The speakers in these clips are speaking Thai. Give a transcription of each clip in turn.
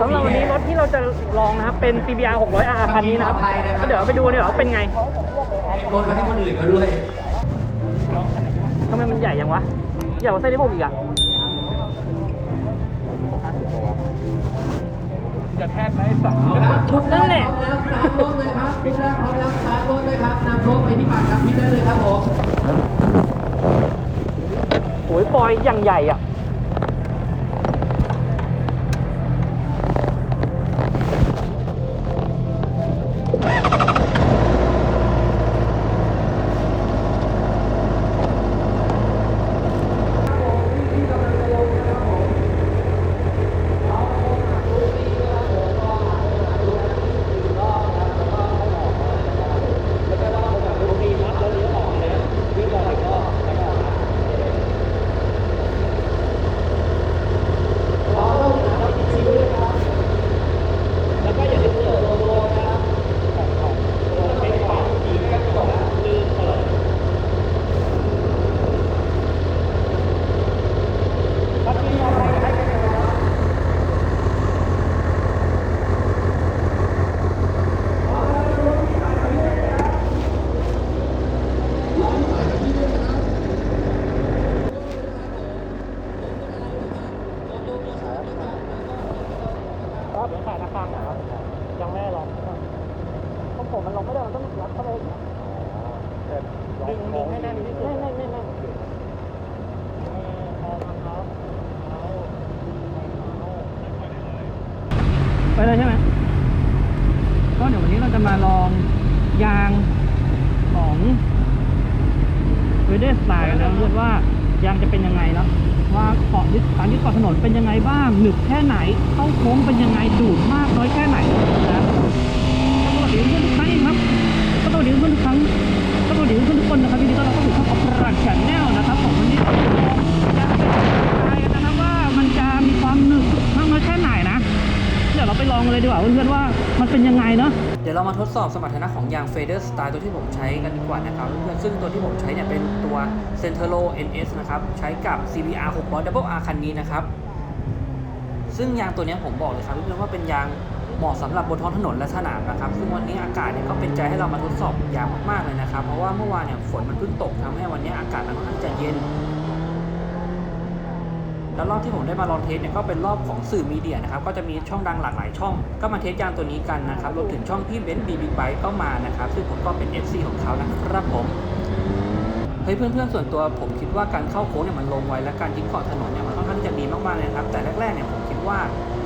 สำหรับวันนี้รถที่เราจะลองนะครับ เป็น CBR 600R คันนี้นะครับก็เดี๋ยวไปดูเนี่ยว่าเป็นไงโดนมาให้คนอื่นเขาด้วยทำไมมันใหญ่ยังวะใหญ่กว่าไส้ที่ผมอีกอะจะแทบไร้สานั่นแหละแล้วสามรถเลยครับพี่แรกพร้อมแล้วสามรถเลยครับนำรถไปที่ปากครับพี่ได้เลยครับผมโอ้ยปอยอย่างใหญ่อะ ครับเดี๋ยวขายราคาหน่อยครับ ยังไม่ได้ลองเพราะผมมันลงไม่ได้ มันต้องรัดเข้าไปอีกดึงดึงให้แน่นที่สุดแน่นแน่นแน่นแน่น ไปเลยใช่ไหมก็เดี๋ยววันนี้เราจะมาลองยางของเวเดสไตล์นะเรียกว่ายางจะเป็นยังไงเนาะว่าเกาะยึดการยึดเกาะถนนเป็นยังไงบ้างหนึบแค่ไหนเข้าโค้งเป็นยังไงดูดมากน้อยแค่ไหนนะสวัสดีเพื่อนทุกครั้งอีกครับสวัสดีเพื่อนทุกครั้งสวัสดีเพื่อนทุกคนนะครับยินดีต้อนรับเข้า เรามาทดสอบสมรรถนะของยาง Fader Style ตัวที่ผมใช้กันดีกว่านะครับเพื่อนๆซึ่งตัวที่ผมใช้เนี่ยเป็นตัว Centro NS นะครับ ใช้กับ CBR 600 Double R คันนี้นะครับ ซึ่งยางตัวนี้ผมบอกเลยครับเพื่อนๆว่าเป็นยางเหมาะสำหรับบนท้องถนนและสนามนะครับ ซึ่งวันนี้อากาศเนี่ยก็เป็นใจให้เรามาทดสอบยางมากๆเลยนะครับ เพราะว่าเมื่อวานเนี่ยฝนมันเพิ่งตกทำให้วันนี้อากาศมันค่อนข้างจะเย็น แล้วรอบที่ผมได้มาลองเทสเนี่ยก็เป็นรอบของสื่อมีเดียนะครับก็จะมีช่องดังหลากหลายช่อง ก็มาเทสยางตัวนี้กันนะครับรวมถึงช่องพี่เบนซ์บีบิ๊กไบค์ก็มานะครับซึ่งผมก็เป็น FC ของเขานะครับผมเฮ้ยเพื่อนๆส่วนตัวผมคิดว่าการเข้าโค้งเนี่ยมันลงไวและการยิงเกาะถนนเนี่ยมันค่อนข้างจะดีมากๆเลยนะครับแต่แรกๆเนี่ยผมคิดว่า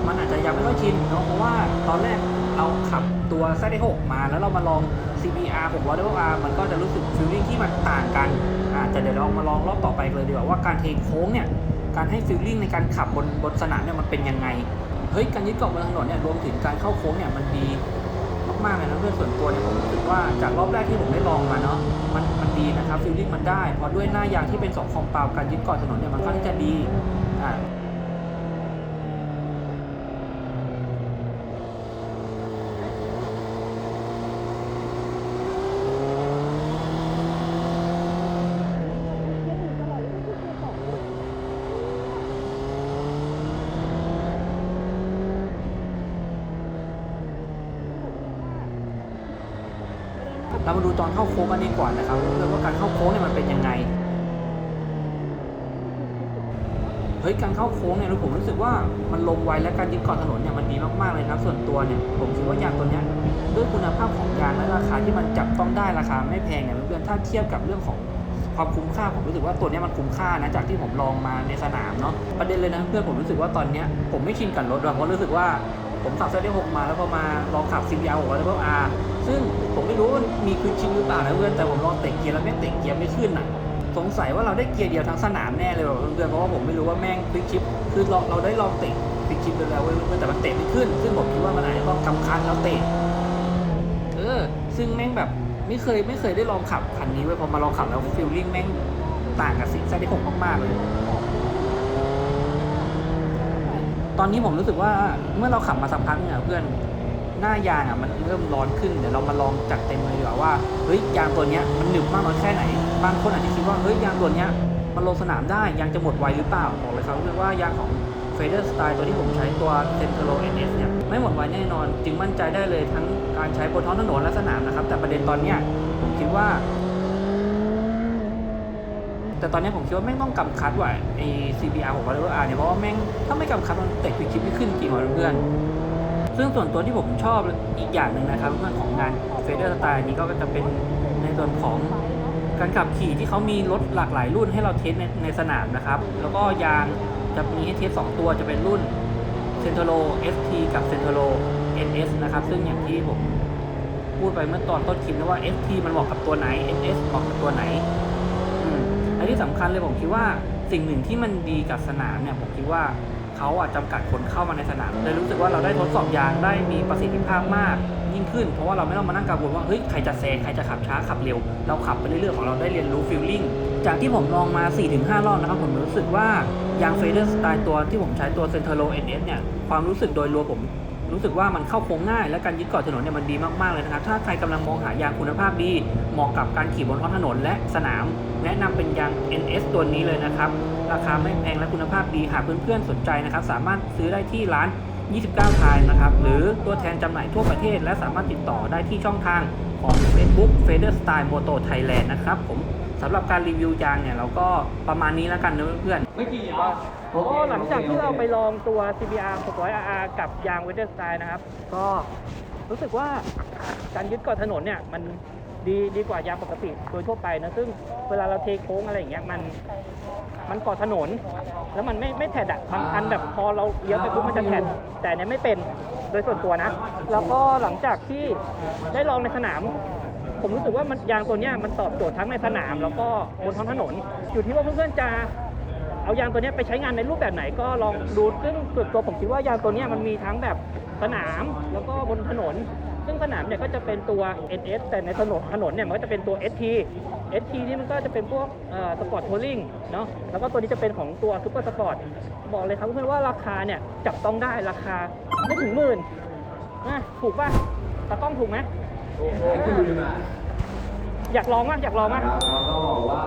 มันอาจจะยังไม่ค่อยชินเนาะเพราะว่าตอนแรกเราขับตัวไซด์6มาแล้วเรามาลอง CBR 600 R มันก็จะรู้สึกฟีลลิ่งที่มันต่างกันอ่าแต่เดี๋ยวเรามาลองรอบต่อไปเลยดีกว่าว่าการเทโค้งเนี่ย การให้ฟีลลิ่งในการขับบนบนสนามเนี่ยมันเป็นยังไง เฮ้ยการยึดเกาะบนถนนเนี่ยรวมถึงการเข้าโค้งเนี่ยมันดีมากๆเลยนะเพื่อนส่วนตัวเนี่ยผมรู้สึกว่าจากรอบแรกที่ผมได้ลองมาเนาะมันมันดีนะครับฟีลลิ่งมันได้เพราะด้วยหน้ายางที่เป็นสองคอมเปาการยึดเกาะถนนเนี่ยมันค่อนข้างจะดีอ่า เรามาดูตอนเข้าโค้งกันดีกว่านะครับเรื่องว่าการเข้าโค้งเนี่ยมันเป็นยังไงเฮ้ยการเข้าโค้งเนี่ยผมรู้สึกว่ามันลงไวและการยึดเกาะถนนเนี่ยมันดีมากๆเลยครับ ส่วนตัวเนี่ยผมคิดว่ายางตัวเนี้ยด้วยคุณภาพของยางและราคาที่มันจับต้องได้ราคาไม่แพงเนี่ยเพื่อนถ้าเทียบกับเรื่องของความคุ้มค่าผมรู้สึกว่าตัวเนี้ยมันคุ้มค่านะจากที่ผมลองมาในสนามเนาะประเด็นเลยนะเพื่อนผมรู้สึกว่าตอนเนี้ยผมไม่ชินกับรถเพราะรู้สึกว่า ผมขับเซตหกมาแล้วพอมาลองขับ CBR 600 Double R ซึ่งผมไม่รู้ว่ามันมีควิกชิปหรือเปล่านะเพื่อนแต่ผมลองเตะเกียร์แล้วแม่งเตะเกียร์ไม่ขึ้นอะสงสัยว่าเราได้เกียร์เดียวทั้งสนามแน่เลยว่ะเพื่อนเพราะว่าผมไม่รู้ว่าแม่งควิกชิปคือเราเราได้ลองเตะควิกชิปไปแล้วเว้ยเพื่อนแต่มันเตะไม่ขึ้น ซึ่งผมคิดว่ามันอาจจะต้องกำคันแล้วเตะเออ ซึ่งแม่งแบบไม่เคยไม่เคยได้ลองขับคันนี้เว้ยพอมาลองขับแล้วฟีลลิ่งแม่งต่างกับซิกซ่าที่หกมากๆเลย ตอนนี้ผมรู้สึกว่าเมื่อเราขับมาสักพักเนี่ยเพื่อนหน้ายางอะมันเริ่มร้อนขึ้นเดี๋ยวเรามาลองจัดเต็มเลยดีกว่าว่าเฮ้ยยางตัวเนี้ยมันหนึบมากน้อยแค่ไหน บางคนอาจจะคิดว่าเฮ้ยยางตัวเนี้ยมันลงสนามได้ยางจะหมดไวหรือเปล่าบอกเลยครับเพื่อนว่ายางของเฟเดอร์สไตล์ตัวที่ผมใช้ตัว Centro NS เนี่ยไม่หมดไวแน่นอน จึงมั่นใจได้เลยทั้งการใช้บนท้องถนนและสนามนะครับแต่ประเด็นตอนเนี้ยผมคิดว่า แต่ตอนนี้ผมคิดว่าแม่งต้องกำคัดว่ะไอ้ CBR ของ v a l o R เนี่ยเพราะว่าแม่งถ้าไม่กำคัดมันเตะควิกคิปไม่ขึ้นจริงว่ะเพื่อนซึ่งส่วนตัวที่ผมชอบอีกอย่างหนึ่งนะครับเรื่องของงานเฟเดอร์สไตล์นี้ก็จะเป็นในส่วนของการขับขี่ที่เขามีรถหลากหลายรุ่นให้เราเทสในในสนามนะครับ แล้วก็ยางจะมีให้เทส 2 ตัวจะเป็นรุ่น c e n t r o ST กับ c e n t r o NS นะครับ ซึ่งอย่างที่ผมพูดไปเมื่อตอนต้นคลิปนะว่า ST มันเหมาะกับตัวไหน NS เหมาะกับตัวไหน และที่สำคัญเลยผมคิดว่าสิ่งหนึ่งที่มันดีกับสนามเนี่ยผมคิดว่าเขาอะจำกัดคนเข้ามาในสนามเลยรู้สึกว่าเราได้ทดสอบยางได้มีประสิทธิภาพมากยิ่งขึ้น เพราะว่าเราไม่ต้องมานั่งกังวลว่าเฮ้ยใครจะแซงใครจะขับช้าขับเร็ว เราขับไปเรื่อยๆของเราได้เรียนรู้ฟีลลิ่งจากที่ผมลองมา 4-5 รอบนะครับ ผมรู้สึกว่ายางเฟเดอร์สไตล์ตัวที่ผมใช้ตัวเซนเทโ o NS เนี่ยความรู้สึกโดยรวมผม รู้สึกว่ามันเข้าโค้งง่าย และการยึดเกาะถนนเนี่ยมันดีมากๆเลยนะครับ ถ้าใครกำลังมองหายางคุณภาพดี เหมาะกับการขี่บนท้องถนนและสนาม แนะนำเป็นยาง NS ตัวนี้เลยนะครับ ราคาไม่แพงและคุณภาพดี หากเพื่อนๆสนใจนะครับ สามารถซื้อได้ที่ร้าน 29 ทายนะครับ หรือตัวแทนจำหน่ายทั่วประเทศ และสามารถติดต่อได้ที่ช่องทางของ Facebook Fader Style Moto Thailand นะครับผม สำหรับการรีวิวยางเนี่ยเราก็ประมาณนี้แล้วกันนะเพื่อนๆไม่กี่อะก็หลังจากที่เราไปลองตัว CBR 600RR กับยาง w e t h e r s t y l e นะครับ ก็รู้สึกว่าการยึดเกาะถนนเนี่ยมันดีดีกว่ายางปกติโดยทั่วไปนะ ซึ่งเวลาเราเทโค้งอะไรอย่างเงี้ยมันมันเกาะถนน แล้วมันไม่ไม่แถดอะบางอันแบบพอเราเลี้ยวไปปุ๊บมันจะแถดแต่อันเนี้ยไม่เป็นโดยส่วนตัวนะ แล้วก็หลังจากที่ได้ลองในสนาม ผมรู้สึกว่ามันยางตัวเนี้ยมันตอบโจทย์ทั้งในสนาม แล้วก็บนท้องถนน อยู่ที่ว่าเพื่อนๆจะเอายางตัวนี้ไปใช้งานในรูปแบบไหนก็ลองดูซึ่งส่วนตัวผมคิดว่ายางตัวนี้มันมีทั้งแบบสนามแล้วก็บนถนน ซึ่งสนามเนี่ยก็จะเป็นตัว NS แต่ในถนนถนนเนี่ยมันก็จะเป็นตัว ST ST นี่มันก็จะเป็นพวกสปอร์ตทัวริงเนาะแล้วก็ตัวนี้จะเป็นของตัวซูเปอร์สปอร์ตบอกเลยครับเพื่อนว่าราคาเนี่ยจับต้องได้ราคาไม่ถึงหมื่นนะถูกป่ะตากล้องถูกไหม อยากลองมั้ยอยากลองมั้ยเราก็บอกว่า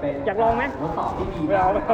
เป็นอยากลองไหมทดสอบที่ดีไม่เอามาก